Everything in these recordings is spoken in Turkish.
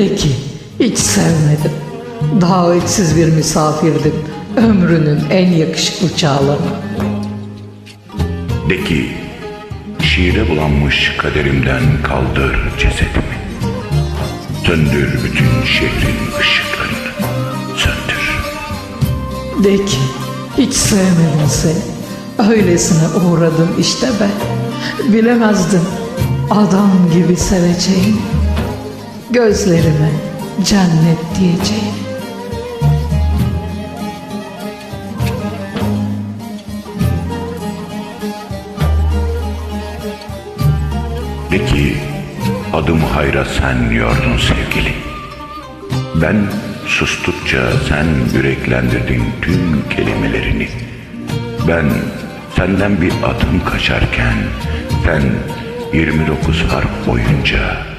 De ki hiç sevmedim. Davetsiz bir misafirdim. Ömrünün en yakışıklı çağlarını. De ki şiire bulanmış kaderimden kaldır cesedimi. Söndür bütün şehrin ışıklarını. Söndür. De ki hiç sevmedim seni. Öylesine uğradım işte ben. Bilemezdim adam gibi seveceğini. Gözlerime cennet diyeceğini. De adım hayra sen yordun sevgili. Ben sustukça sen yüreklendirdin tüm kelimelerini. Ben senden bir adım kaçarken sen 29 harf boyunca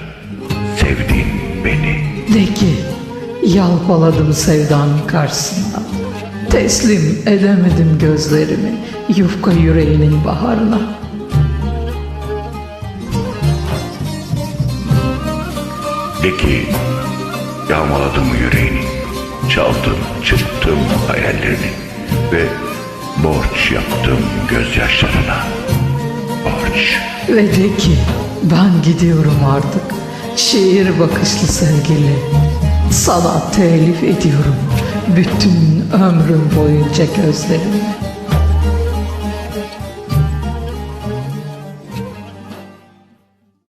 sevdin beni. De ki yalpaladım sevdanın karşısında. Teslim edemedim gözlerimi yufka yüreğinin baharına. De ki yağmaladım yüreğini, çaldım, çırptım hayallerini ve borç yaptım gözyaşlarına. Borç. Ve de ki ben gidiyorum artık şiir bakışlı sevgili. Sana telif ediyorum bütün ömrüm boyunca gözlerimi.